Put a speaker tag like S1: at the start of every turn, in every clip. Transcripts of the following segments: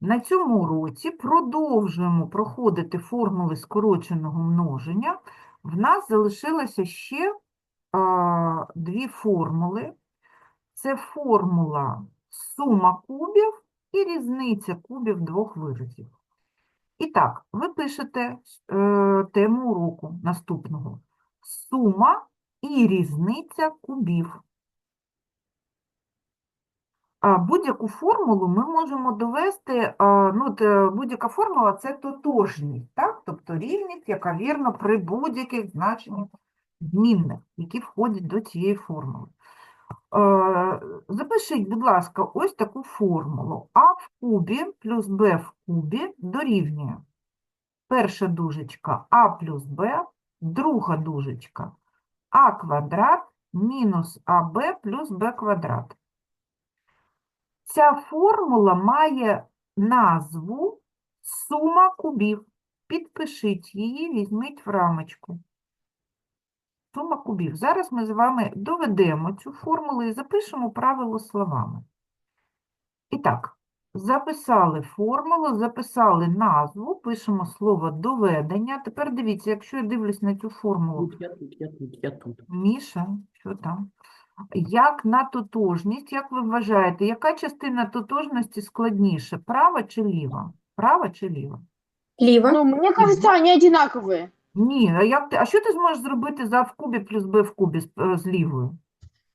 S1: На цьому уроці продовжуємо проходити формули скороченого множення. В нас залишилося ще а, дві формули. Це формула сума кубів і різниця кубів двох виразів. І так, ви пишете е, тему уроку наступного. Сума і різниця кубів. Будь-яку формулу ми можемо довести, ну, е, будь-яка формула – це тотожність, так? тобто рівність, яка вірна при будь-яких значеннях змінних, які входять до цієї формули. Е, Запишіть, будь ласка, ось таку формулу. А в кубі плюс Б в кубі дорівнює. Перша дужечка А плюс Б, друга дужечка А квадрат мінус АБ плюс Б квадрат. Ця формула має назву сума кубів. Підпишіть її, візьміть в рамочку. Сума кубів. Зараз ми з вами доведемо цю формулу і запишемо правило словами. І так, записали формулу, записали назву, пишемо слово доведення. Тепер дивіться, якщо я дивлюсь на цю формулу,
S2: Тут, я тут, я тут, я тут.
S1: Міша, що там? Як на тотожність, як ви вважаєте, яка частина тотожності складніша, права чи ліва? Права чи ліва?
S3: Ліва.
S4: Ну, мне кажется, они одинаковые.
S1: Ні, а як ти, а що ти зможеш зробити за в кубі плюс Б в кубі з, е, з лівою?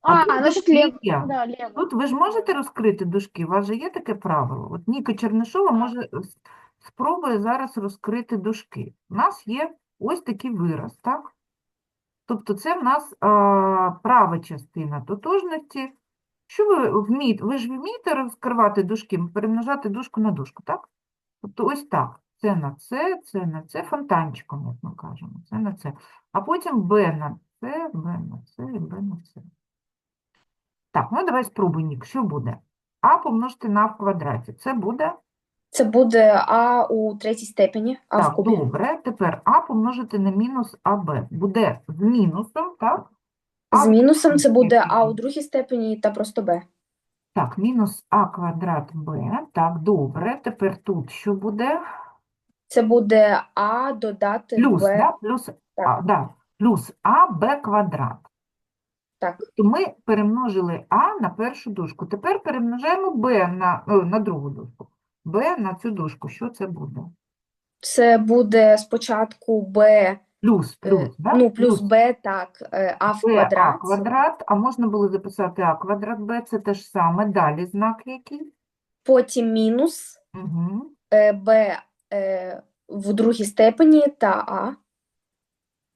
S4: А,
S1: тут
S4: значит,
S1: дужки
S4: лево.
S1: є.
S4: Да, лево.
S1: Тут ви ж можете розкрити дужки, у вас же є таке правило. От Ніка Чернишова може с- спробує зараз розкрити дужки. У нас є ось такий вираз, так? Тобто це в нас а, права частина тотожності. Що ви вмієте? Ви ж вмієте розкривати дужки, перемножати дужку на дужку, так? Тобто ось так. Це на це, це на це, фонтанчиком, як ми кажемо, це на це. А потім Б на це, Б на це Б на це. Так, ну давай спробуй, Нік, що буде? А помножити на в квадраті. Це буде?
S3: Це буде А у третій степені, А в
S1: Так,
S3: кубі.
S1: добре. Тепер А помножити на мінус АБ. Буде з мінусом, так? А
S3: З мінусом це буде А у другій степені та просто Б.
S1: Так, мінус А квадрат Б. Так, добре. Тепер тут що буде?
S3: Це буде А додати
S1: Плюс,
S3: Б.
S1: да? Плюс,
S3: Так.
S1: а, да. Плюс АБ квадрат.
S3: Так.
S1: Тобто ми перемножили А на першу дужку. Тепер перемножаємо Б на, о, на другу дужку. Б на цю дужку. Що це буде?
S3: Це буде спочатку Б,
S1: Плюс,
S3: е,
S1: плюс, да?
S3: ну, плюс Б, так, е, А в
S1: Б, А квадрат, а можна було записати А квадрат Б, це те ж саме. Далі знак який?
S3: Потім мінус
S1: Угу.
S3: е, Б е, в другій степені та А.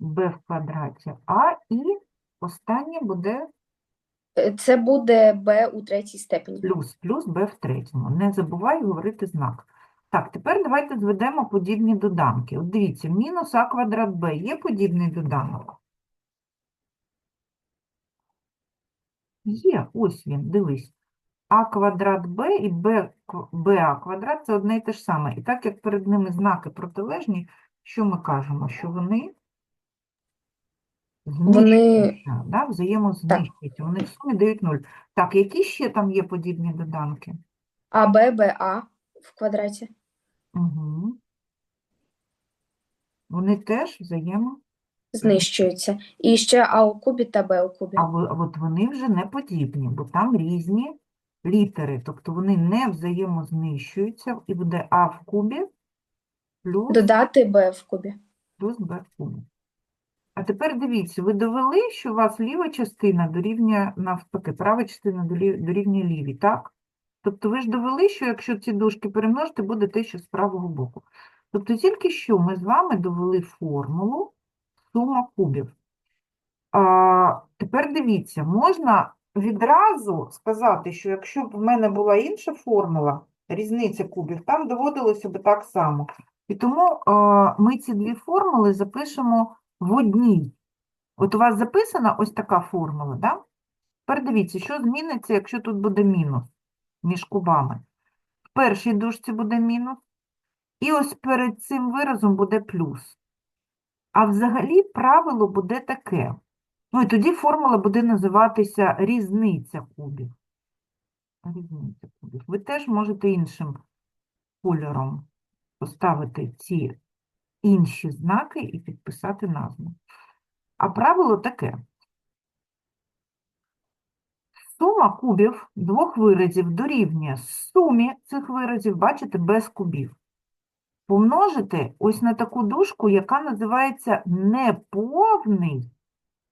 S1: Б в квадраті А і останнє буде
S3: Це буде Б у третій степені.
S1: плюс, плюс Б в третьому. Не забувай говорити знак. Так, тепер давайте зведемо подібні доданки. От дивіться, мінус А квадрат Б є подібний доданок? Є, ось він, дивись. А квадрат Б і Б, БА квадрат – це одне і те ж саме. І так як перед ними знаки протилежні, що ми кажемо? Що вони
S3: Вони-
S1: знищуються, да? взаємознищуються. Вони в сумі дають нуль. Так, які ще там є подібні доданки?
S3: А, Б, Б, А в квадраті.
S1: Угу. Вони теж взаємо...
S3: Знищуються. І ще А у кубі та Б у кубі.
S1: А от вони вже не подібні, бо там різні літери, тобто вони не взаємознищуються, і буде А в кубі плюс,
S3: Додати Б в кубі.
S1: плюс Б в кубі. Тепер дивіться, ви довели, що у вас ліва частина дорівнює навпаки, права частина дорівнює лівій, так? Тобто ви ж довели, що якщо ці дужки перемножити, буде те, що з правого боку. Тобто тільки що ми з вами довели формулу сума кубів. А, тепер дивіться, можна відразу сказати, що якщо б в мене була інша формула, різниця кубів, там доводилося б так само. І тому а, ми ці дві формули запишемо в одній. От у вас записана ось така формула, да? Тепер дивіться, що зміниться, якщо тут буде мінус між кубами. В першій дужці буде мінус, і ось перед цим виразом буде плюс. А взагалі правило буде таке. Ну і тоді формула буде називатися різниця кубів. Різниця кубів. Ви теж можете іншим кольором поставити ці інші знаки і підписати назву. А правило таке. Сума кубів двох виразів дорівнює сумі цих виразів, бачите, без кубів. Помножити ось на таку дужку, яка називається неповний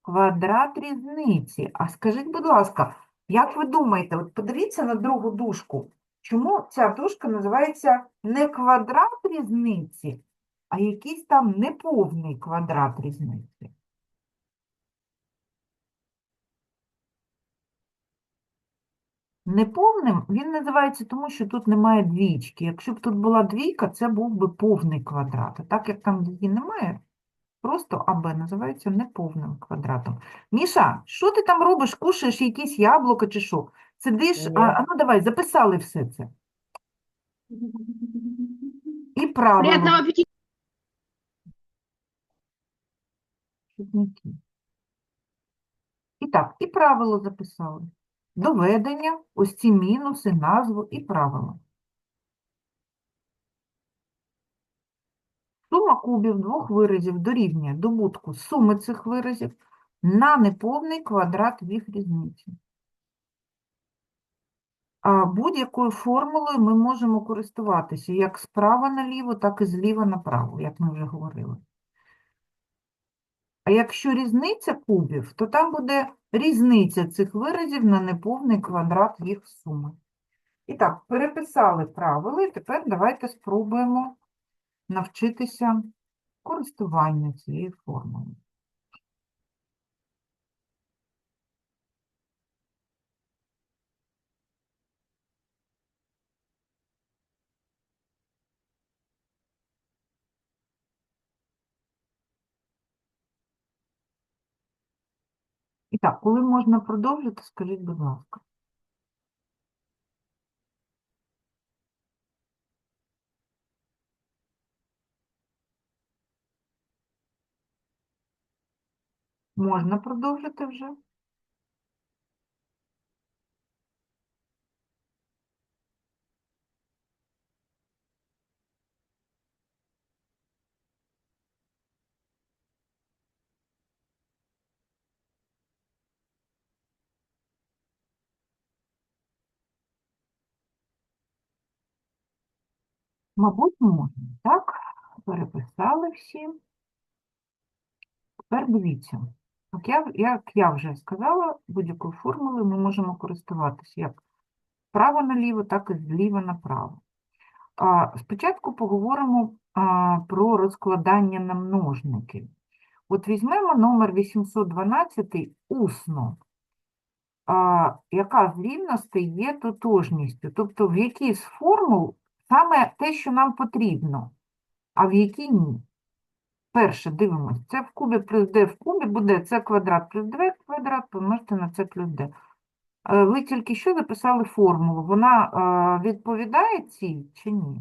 S1: квадрат різниці. А скажіть, будь ласка, як ви думаєте, от подивіться на другу дужку. Чому ця дужка називається не квадрат різниці, а якийсь там неповний квадрат різниці? Неповним він називається тому, що тут немає двічки. Якщо б тут була двійка, це був би повний квадрат. А так як там її немає, просто АБ називається неповним квадратом. Міша, що ти там робиш? Кушаєш якісь яблука чи що? Сидиш, а, а ну давай, записали все це. І правило.
S4: Приятного
S1: І так, і правило записали. Доведення, ось ці мінуси, назву і правило. Сума кубів двох виразів дорівнює добутку суми цих виразів на неповний квадрат їх різниці. А будь-якою формулою ми можемо користуватися як справа наліво, так і зліва направо, як ми вже говорили. Якщо різниця кубів, то там буде різниця цих виразів на неповний квадрат їх суми. І так, переписали правила, і тепер давайте спробуємо навчитися користуванню цією формулою. І так, коли можна продовжити, скажіть, будь ласка. Можна продовжити вже? Мабуть, можна. Так, переписали всі. Тепер дивіться. Як я, як я вже сказала, будь-якою формулою ми можемо користуватися як право наліво, так і зліва направо. А, спочатку поговоримо а, про розкладання на множники. От візьмемо номер 812 усно. А, яка з рівностей є тотожністю? Тобто в якій з формул саме те, що нам потрібно, а в якій ні. Перше, дивимось, це в кубі плюс d в кубі буде c квадрат плюс 2 квадрат помножити на c плюс d. Е, Ви тільки що записали формулу. Вона е, відповідає цій чи ні?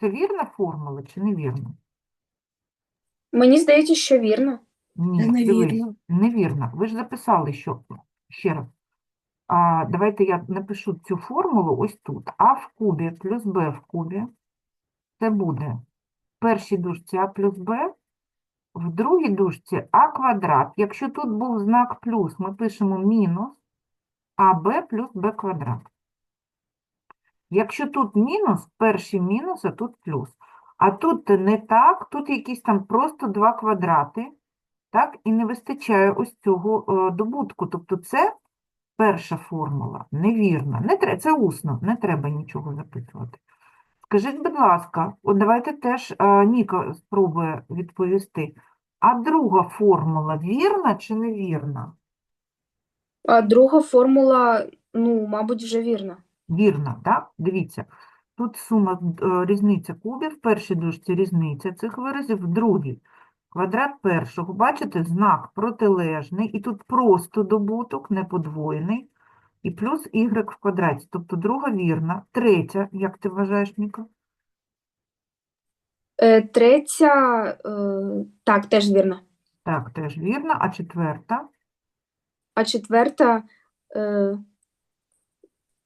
S1: Це вірна формула чи невірна?
S3: Мені здається, що вірно.
S1: Ні,
S3: Невірно.
S1: невірно. Ви ж записали, що ще раз. Давайте я напишу цю формулу ось тут. А в кубі плюс Б в кубі. Це буде в першій дужці А плюс Б, в другій дужці А квадрат. Якщо тут був знак плюс, ми пишемо мінус АБ плюс Б квадрат. Якщо тут мінус, перший мінус, а тут плюс. А тут не так, тут якісь там просто два квадрати, так, і не вистачає ось цього е, добутку. Тобто це перша формула, невірна. Не тре- це усно, не треба нічого записувати. Скажіть, будь ласка, от давайте теж е, Ніка спробує відповісти. А друга формула вірна чи невірна?
S3: А друга формула, ну, мабуть, вже вірна.
S1: Вірно, так? Дивіться, тут сума е, різниця кубів, в першій дужці різниця цих виразів, в другій квадрат першого. Бачите, знак протилежний, і тут просто добуток, не подвоєний, і плюс y в квадраті. Тобто друга вірна. Третя, як ти вважаєш, Ніка?
S3: Е, третя, е, так, теж вірна.
S1: Так, теж вірна. А четверта?
S3: А четверта, е,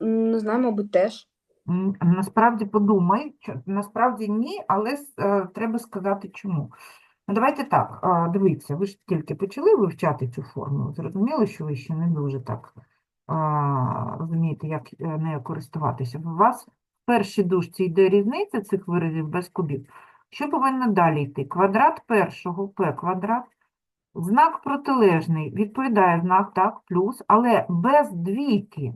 S3: не знаю, мабуть, теж.
S1: М, Насправді подумай, насправді ні, але е, треба сказати чому. Ну, давайте так, дивіться, ви ж тільки почали вивчати цю формулу, зрозуміли, що ви ще не дуже так розумієте, як е, нею користуватися. У вас в першій дужці йде різниця цих виразів без кубів. Що повинно далі йти? Квадрат першого, p квадрат, знак протилежний, відповідає знак, так, плюс, але без двійки.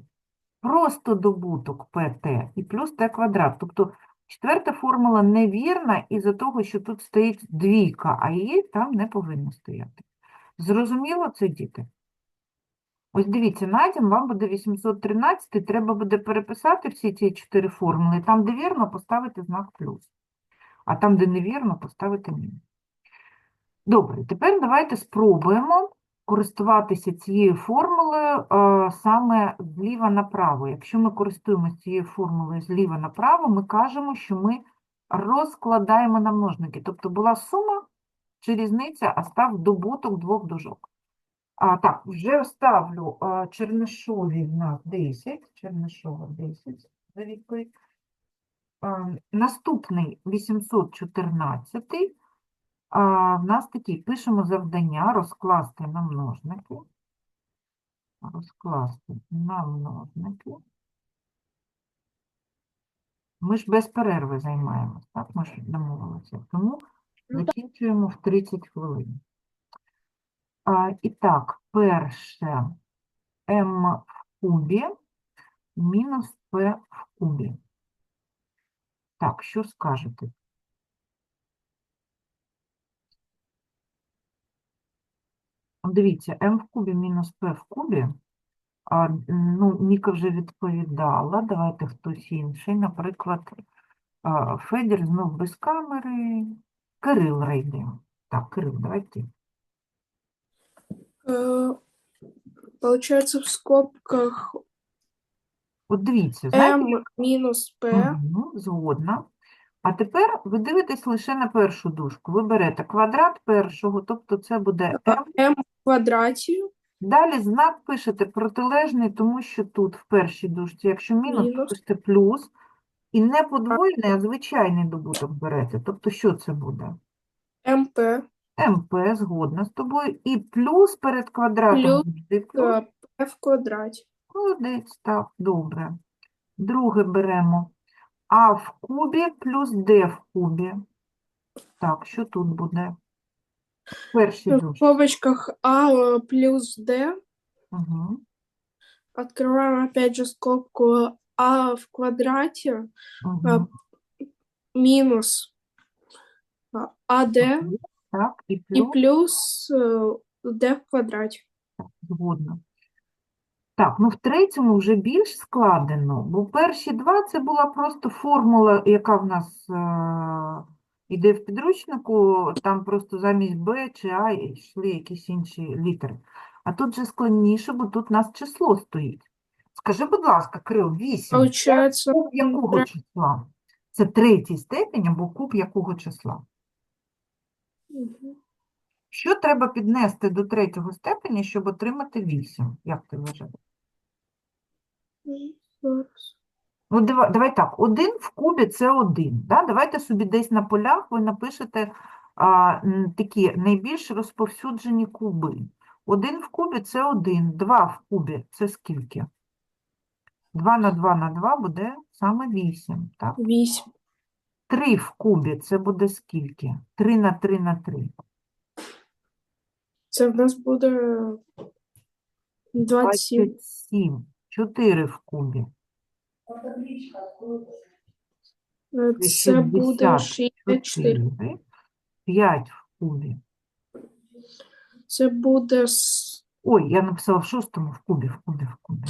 S1: Просто добуток pt і плюс t квадрат. Тобто четверта формула невірна із-за того, що тут стоїть двійка, а її там не повинно стояти. Зрозуміло це, діти? Ось дивіться, на дім вам буде 813, треба буде переписати всі ці чотири формули. Там, де вірно, поставити знак плюс. А там, де невірно, поставити мінус. Добре, тепер давайте спробуємо користуватися цією формулою е, саме зліва направо. Якщо ми користуємося цією формулою зліва направо, ми кажемо, що ми розкладаємо на множники. Тобто була сума чи різниця, а став добуток двох дужок. А, так, вже ставлю а, Чернишові в нас 10, Чернишова 10 за відповідь. Наступний 814. А, в нас такий, пишемо завдання розкласти на множники. Розкласти на множники. Ми ж без перерви займаємось, так? Ми ж домовилися. Тому
S4: Ну,
S1: закінчуємо в 30 хвилин. А, і так, перше m в кубі мінус p в кубі. Так, що скажете? Дивіться, m в кубі мінус p в кубі. А, ну, Ніка вже відповідала. Давайте хтось інший. Наприклад, Федір знов без камери. Кирил Рейде. Так, Кирил, давайте.
S3: Получается в скобках
S1: От дивіться, знаєте,
S3: m минус p
S1: Мгм, згодна. А тепер ви дивитесь лише на першу дужку. Ви берете квадрат першого, тобто це буде m.
S3: m в квадраті
S1: Далі знак пишете протилежний, тому що тут в першій дужці, якщо мінус, то
S3: Мінус.
S1: пишете плюс. І не подвоєний, а звичайний добуток берете. Тобто що це буде?
S3: mp
S1: МП, згодна з тобою. І плюс перед квадратом
S3: Плюс,
S1: завжди плюс.
S3: э, в квадраті.
S1: Молодець, так, добре. Друге беремо. А в кубі плюс Д в кубі. Так, що тут буде? Перший
S3: В
S1: душ.
S3: скобочках a э, плюс d.
S1: Угу.
S3: Открываем опять же скобку а в квадрате
S1: Угу.
S3: минус а, ад
S1: Так, і
S3: и
S1: плюс,
S3: плюс э, d в квадраті.
S1: згодна. Так, ну в третьому вже більш складено, бо перші два це була просто формула, яка в нас е- іде в підручнику, там просто замість Б чи А йшли якісь інші літери. А тут же складніше, бо тут у нас число стоїть. Скажи, будь ласка, Крил, 8.
S3: Получается
S1: Куб якого числа? Це третій степень або куб якого числа?
S3: Мгм.
S1: Що треба піднести до третього степеня, щоб отримати 8? Як ти вважаєш?
S3: Зараз.
S1: Ну, давай так, 1 в кубі це 1. Да? Давайте собі десь на полях ви напишете а, такі найбільш розповсюджені куби. 1 в кубі це 1, 2 в кубі це скільки? 2 на 2 на 2 буде саме 8, так?
S3: Вісім.
S1: 3 в кубі це буде скільки? 3 на 3 на 3.
S3: Це в нас буде 27.
S1: 27. 4 в кубі.
S3: Е, Це буде 64.
S1: 64. 5 в кубі.
S3: Це буде
S1: Ой, я написала в шостому в кубі, в кубі, в кубі.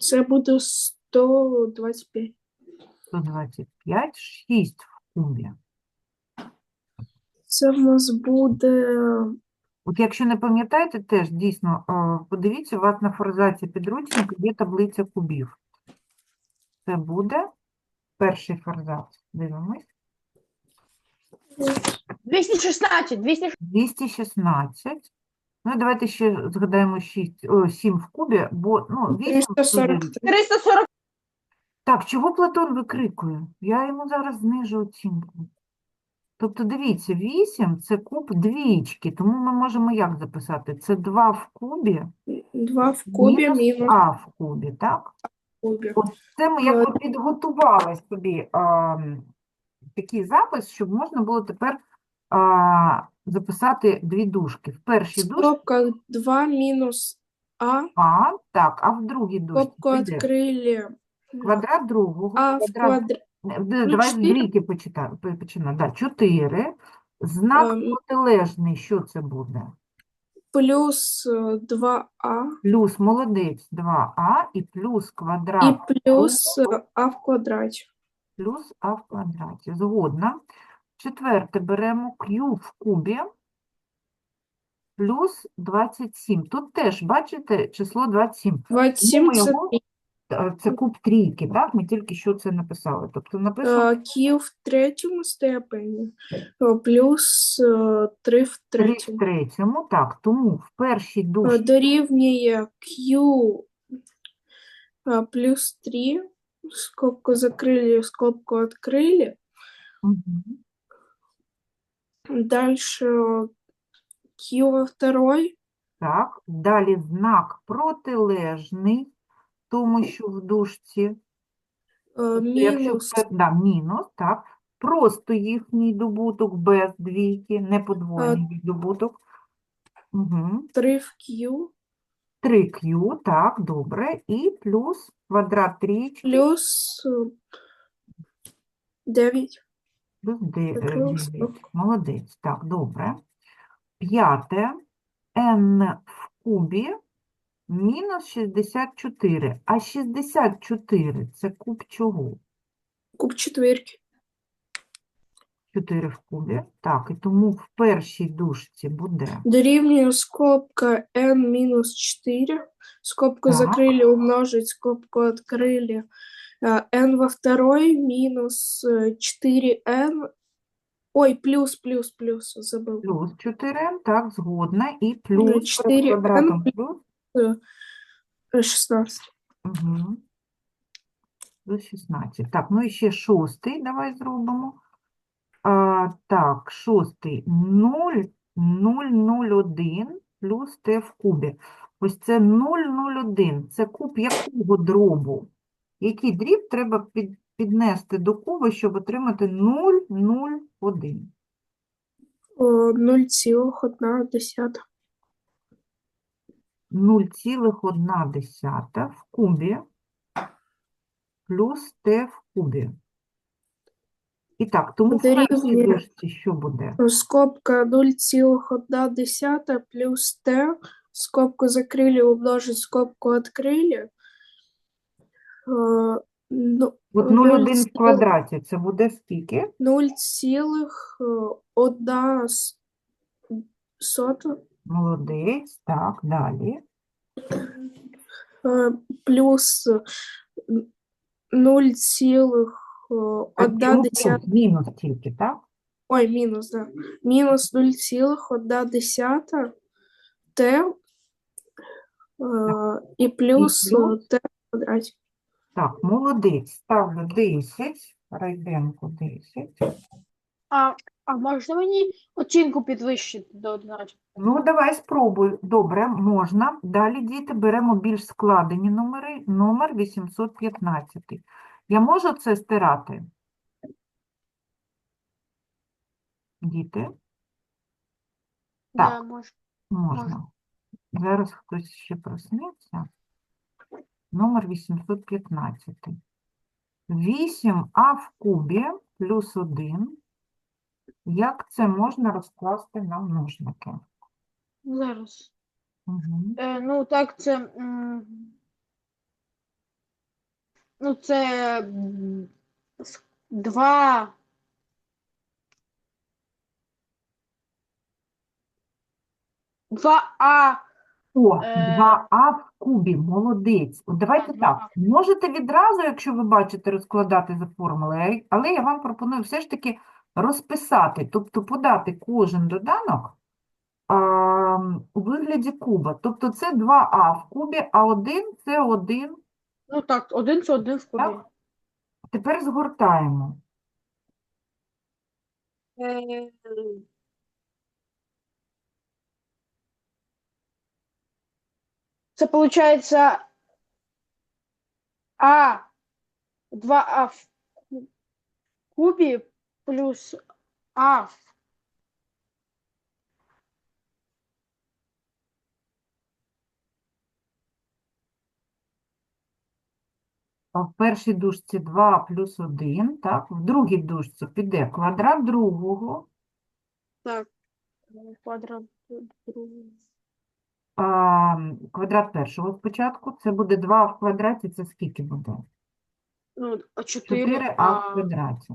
S3: це буде 125.
S1: 125, 6 в кубі.
S3: Це в нас буде
S1: От якщо не пам'ятаєте, теж дійсно, е, подивіться, у вас на форзаці підручника є таблиця кубів. Це буде перший форзац. Дивимось.
S4: 216, 216.
S1: 216. Ну і давайте ще згадаємо 6, о, 7 в кубі, бо ну, 8
S3: 343.
S4: 340.
S1: Так, чого Платон викрикує? Я йому зараз знижу оцінку. Тобто, дивіться, 8 – це куб двічки, тому ми можемо як записати? Це 2 в кубі
S3: 2 в кубі
S1: мінус а в кубі, так? Це ми якби підготували собі а, такий запис, щоб можна було тепер а, записати дві дужки. В першій дужці
S3: Скобка 2 мінус А.
S1: А, так, а в другій дужці
S3: Скобку
S1: піде
S3: відкрили.
S1: квадрат другого,
S3: А в
S1: квадрат
S3: квадр...
S1: Не, Давай з двійки почита- пе- починаємо. Да, 4. Знак
S3: Ем.
S1: протилежний, що це буде?
S3: плюс 2А
S1: Плюс молодець 2а і плюс квадрат.
S3: і плюс е, А в квадраті.
S1: плюс а в квадраті. Згодна. Четверте беремо q в кубі плюс 27. Тут теж, бачите, число 27.
S3: 27 це
S1: його- Е, Це куб трійки, так? Ми тільки що це написали. Тобто написано
S3: е, Q в третьому степені е, плюс 3 в
S1: 3 в
S3: третьому.
S1: третьому. Так, тому в першій
S3: Е,
S1: дужці
S3: Дорівнює Q е, плюс 3. Скобку закрыли, скобку открыли.
S1: Мгм.
S3: Дальше Q во второй.
S1: Так, далі знак протилежний тому, що в дужці.
S3: е,
S1: Тобто, якщо
S3: Мінус
S1: пе- да, мінус, так. Просто їхній добуток без двійки, не подвоєний добуток. Угу.
S3: 3 в Q
S1: 3q, так, добре. І плюс квадрат трійки
S3: плюс 9.
S1: плюс де- е,
S3: закрила
S1: дев'ять. Молодець, так, добре. П'яте, n в кубі мінус 64. А 64 – це куб чого?
S3: Куб четверки.
S1: 4 в кубі. Так, і тому в першій дужці буде
S3: Дорівнює скобка n минус 4. Скобку
S1: Так.
S3: закрыли, умножить, скобку открыли. Э, n во второй минус э, 4n. Ой, плюс, плюс, плюс, забыл.
S1: плюс 4n, так, згодна, і плюс перед
S3: 4n
S1: квадратом плюс.
S3: Э, 16.
S1: Угу. Плюс 16. Так, ну і ще шостий давай зробимо. А, так, шостий 0, 0, 0, 1 плюс t в кубі. Ось це 0, 0, 1. Це куб якого дробу? Який дріб треба під, піднести до куба, щоб отримати 0, 0, 1?
S3: Э, 0,1.
S1: 0,1 в кубі плюс t в кубі. І так, тому в першій
S3: Дорівнює.
S1: дужці що буде?
S3: Скобка 0,1 плюс t. Скобку закрыли, умножить, скобку открыли. Э, ну,
S1: От
S3: нуль
S1: 0,1 в
S3: цілих-
S1: квадраті це буде скільки?
S3: 0,1 сота
S1: Молодець, так, далі.
S3: э, плюс
S1: А
S3: 0,1
S1: чому
S3: десята.
S1: плюс? Мінус тільки, так?
S3: Ой, мінус, да. Мінус 0,1 десята t э, і плюс
S1: плюс?
S3: t квадраті.
S1: Так, молодець. Ставлю 10. Райденко 10.
S4: А, а можна мені оцінку підвищити до 11?
S1: Ну, давай спробуй. Добре, можна. Далі, діти, беремо більш складені номери. Номер 815. Я можу це стирати? Діти? Так.
S4: Да, можна.
S1: Можна. Зараз хтось ще проснеться. Номер 815. 8а в кубі плюс 1. Як це можна розкласти на множники?
S4: Зараз.
S1: Угу.
S4: Е, ну, так, це. м, Ну, це м, с- два. Два А.
S1: О,
S4: Е.
S1: 2а в кубі, молодець. От давайте
S4: Так,
S1: так. Можете відразу, якщо ви бачите, розкладати за формулою, але я вам пропоную все ж таки розписати, тобто подати кожен доданок а, у вигляді куба. Тобто це 2а в кубі, а 1 це 1
S4: Ну так, один це один в кубі.
S1: Так. Тепер згортаємо.
S4: Е, Це виходить А, 2А в кубі плюс А в
S1: А В першій дужці 2 плюс 1, так? В другій дужці піде квадрат другого,
S3: Так.
S4: квадрат другого.
S1: а, квадрат першого спочатку. Це буде 2 в квадраті, це скільки буде?
S4: Ну, 4
S1: 4а в квадраті.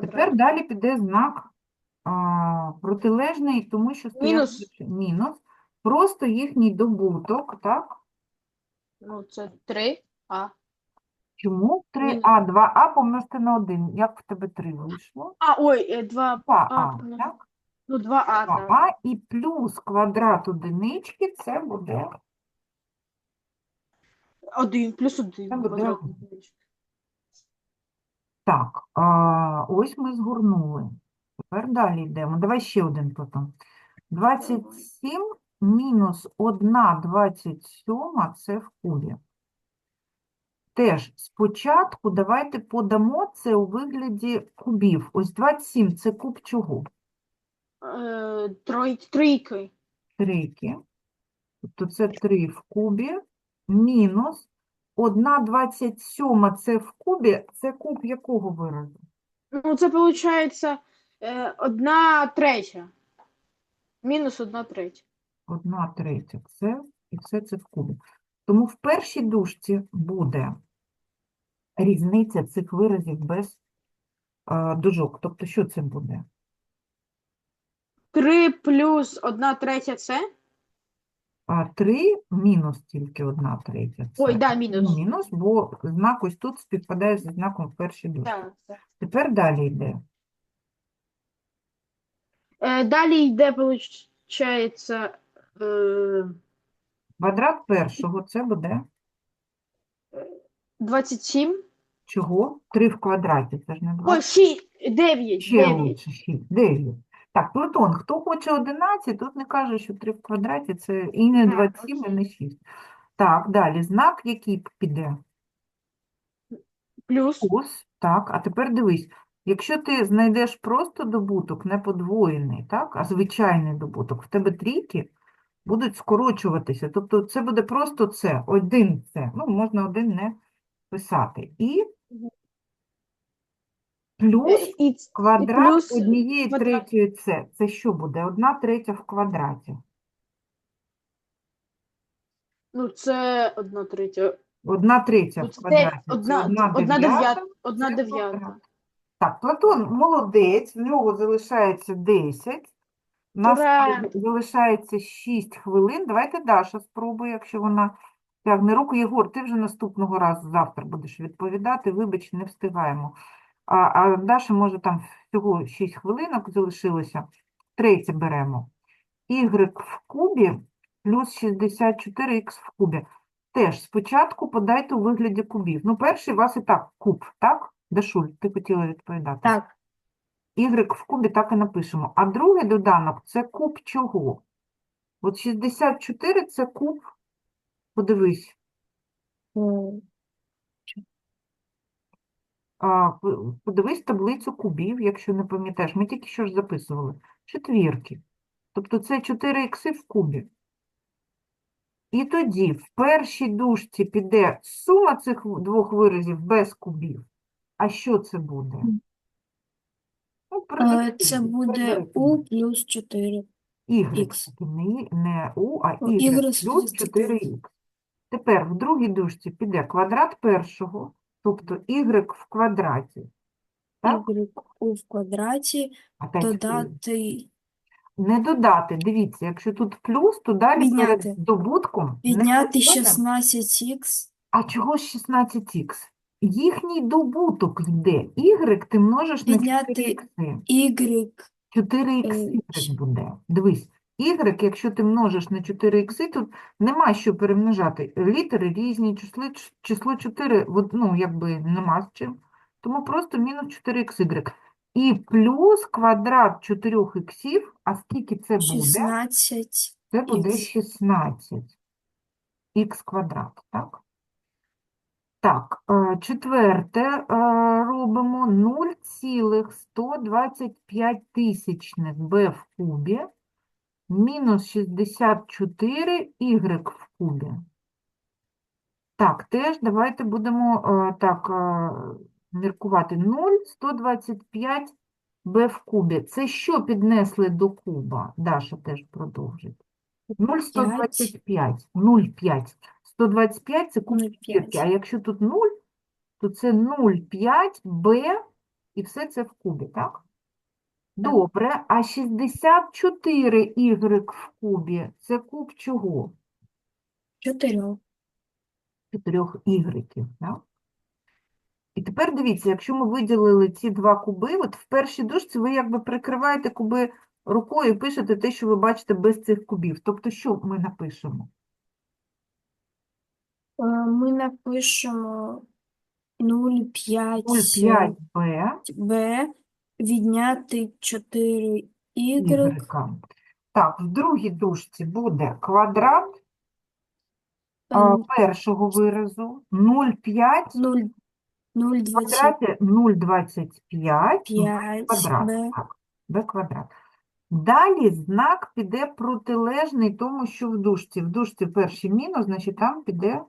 S1: Тепер далі піде знак а, протилежний, тому що стоять
S4: Мінус.
S1: мінус. Просто їхній добуток, так?
S4: Ну, це 3А.
S1: Чому? 3а, 2а помножити на 1. Як в тебе 3 вийшло?
S4: А, ой, 2,
S1: 2а,
S4: ну,
S1: так?
S4: ну 2А, так.
S1: 2а і плюс квадрат одинички, це буде
S4: 1 плюс 1.
S1: Там буде
S4: квадрат.
S1: Так, а, ось ми згорнули. Тепер далі йдемо. Давай ще один потім. 27 мінус 1 27 це в кубі. Теж спочатку давайте подамо це у вигляді кубів. Ось 27 – це куб чого?
S4: Е, трой, трійки.
S1: Трійки. Тобто це 3 в кубі мінус 1 27 це в кубі. Це куб якого виразу?
S4: Ну, це виходить е, 1 третя. Мінус 1 третя.
S1: Одна третя це, і все це в кубі. Тому в першій дужці буде різниця цих виразів без а, дужок. Тобто, що це буде?
S4: 3 плюс 1 третя це?
S1: А 3 мінус тільки одна третя.
S4: Ой, да, мінус.
S1: Мінус, бо знак ось тут співпадає зі знаком в першій дужці.
S4: Так, так.
S1: Тепер далі йде.
S4: Е, далі йде, виходить, е,
S1: Квадрат першого це буде
S4: 27.
S1: чого? 3 в квадраті, це ж не 2.
S4: Ой, 6, 9,
S1: Ще
S4: 9.
S1: лучше, 6, 9. Так, Платон, хто хоче 11, тут не каже, що 3 в квадраті, це і не 27, і не 6. Так, далі, знак який піде?
S4: Плюс.
S1: Плюс, так, а тепер дивись, якщо ти знайдеш просто добуток, не подвоєний, так, а звичайний добуток, в тебе трійки будуть скорочуватися, тобто це буде просто це, один це, ну, можна один не писати. І. плюс
S4: І, ц-
S1: Квадрат
S4: плюс
S1: однієї
S4: квадрат.
S1: третьої це. Це що буде? Одна третя в квадраті.
S4: ну, це 1 третя.
S1: Одна третя
S4: Ну,
S1: в
S4: це
S1: квадраті. Це
S4: одна,
S1: одна
S4: одна
S1: дев'ята.
S4: дев'ята. Одна
S1: це
S4: дев'ята.
S1: квадрат. Так, Платон молодець, в нього залишається 10. У нас
S4: Ура!
S1: залишається 6 хвилин. Давайте Даша спробує, якщо вона тягне руку. Єгор, ти вже наступного разу завтра будеш відповідати. Вибач, не встигаємо. А, а Даша, може, там всього 6 хвилинок залишилося. Третє беремо. y в кубі плюс 64х в кубі. Теж спочатку подайте у вигляді кубів. Ну, перший у вас і так куб, так? Дашуль, ти хотіла відповідати.
S3: Так.
S1: Y в кубі так і напишемо. А другий доданок – це куб чого? От 64 – це куб, подивись, а, подивись таблицю кубів, якщо не пам'ятаєш. Ми тільки що ж записували. Четвірки. Тобто це 4 ікси в кубі. І тоді в першій дужці піде сума цих двох виразів без кубів. А що це буде? Ну,
S2: Це буде У плюс 4.
S1: Y, не, не U, а Y плюс 4х. Тепер в другій дужці піде квадрат першого, тобто Y в квадраті. Так?
S2: Y у в квадраті
S1: Опять
S2: додати,
S1: Не додати, дивіться, якщо тут плюс, то далі перед добутком не
S2: підняти
S1: потрібно.
S2: 16х,
S1: А чого ж 16х? Їхній добуток йде. Y ти множиш на
S2: Підняти
S1: 4х.
S2: Y
S1: 4х
S2: Е,
S1: буде. Дивись, y, якщо ти множиш на 4х, тут нема що перемножати. Літери різні, число, число 4, от, ну, якби нема з чим. тому просто мінус 4xy. І плюс квадрат 4х, а скільки це буде?
S2: 16
S1: Це буде 16 х квадрат, так? Так, е, четверте е, робимо 0,125 тисячних b в кубі мінус 64 y в кубі. Так, теж давайте будемо е, так е, міркувати. 0,125 b в кубі. Це що піднесли до куба? Даша теж продовжить. 0,125. 0,5. 125 це куб
S2: 0,5.
S1: четвірки. А якщо тут 0, то це 0,5 b і все це в кубі, так? Добре, а 64 y в кубі – це куб чого?
S2: 4.
S1: чотирьох ігреків. Да? І тепер дивіться, якщо ми виділили ці два куби, от в першій дужці ви якби прикриваєте куби рукою і пишете те, що ви бачите без цих кубів. Тобто, що ми напишемо?
S2: Е, Ми напишемо 0,5
S1: 0,5b
S2: b відняти 4 y
S1: ігрека. Так, в другій дужці буде квадрат а, першого виразу 0,5
S2: 0,
S1: в
S2: 0,25
S1: квадраті 0,25 квадрат. Так, b квадрат. Далі знак піде протилежний тому, що в дужці. В дужці перший мінус, значить там піде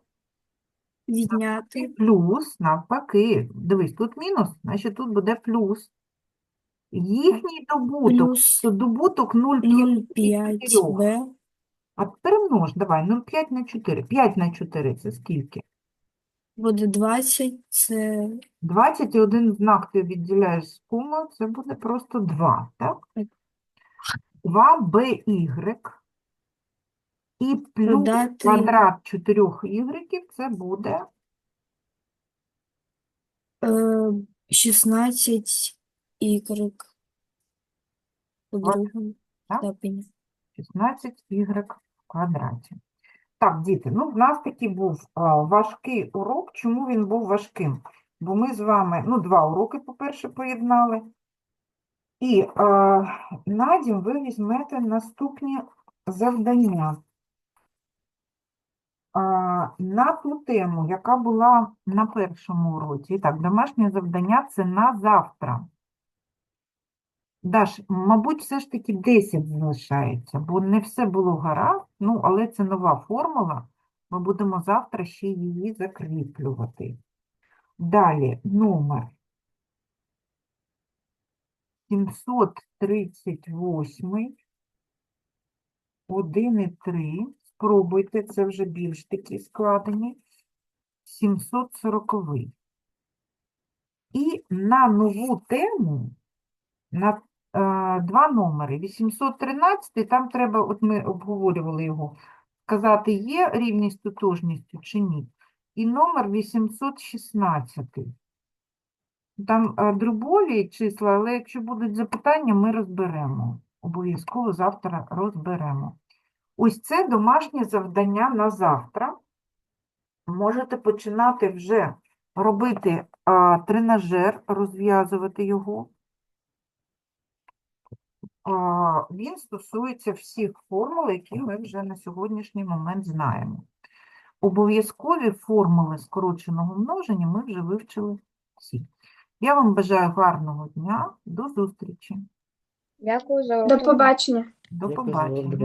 S2: відняти
S1: плюс, навпаки. Дивись, тут мінус, значить тут буде плюс. Їхній добуток,
S2: плюс
S1: то добуток 0,5
S2: 0,5
S1: 4. А перемнож, давай, 0,5 на 4. 5 на 4 це скільки?
S2: буде 20, це
S1: 21 знак ти відділяєш з кума, це буде просто 2, так?
S2: Так.
S1: 2by і плюс
S2: Додати-
S1: квадрат 4 ігреків, це буде
S2: е, 16 y у другому
S1: так?
S2: степені.
S1: 16 y в квадраті. Так, діти, ну в нас такий був а, важкий урок. Чому він був важким? Бо ми з вами, ну, два уроки, по-перше, поєднали. І а, на дім ви візьмете наступні завдання. А, на ту тему, яка була на першому уроці. І Так, домашнє завдання це на завтра. Даш, мабуть, все ж таки 10 залишається, бо не все було гаразд, ну, але це нова формула. Ми будемо завтра ще її закріплювати. Далі номер 738, 1 і 3. Спробуйте, це вже більш такі складені. 740. І на нову тему, на два номери. 813, там треба, от ми обговорювали його, сказати, є рівність тотожністю чи ні. І номер 816. Там е, дробові числа, але якщо будуть запитання, ми розберемо. Обов'язково завтра розберемо. Ось це домашнє завдання на завтра. Можете починати вже робити а, тренажер, розв'язувати його. Він стосується всіх формул, які ми вже на сьогоднішній момент знаємо. Обов'язкові формули скороченого множення ми вже вивчили всі. Я вам бажаю гарного дня. До зустрічі.
S4: Дякую за
S3: До побачення.
S1: До
S5: урок, до
S1: побачення.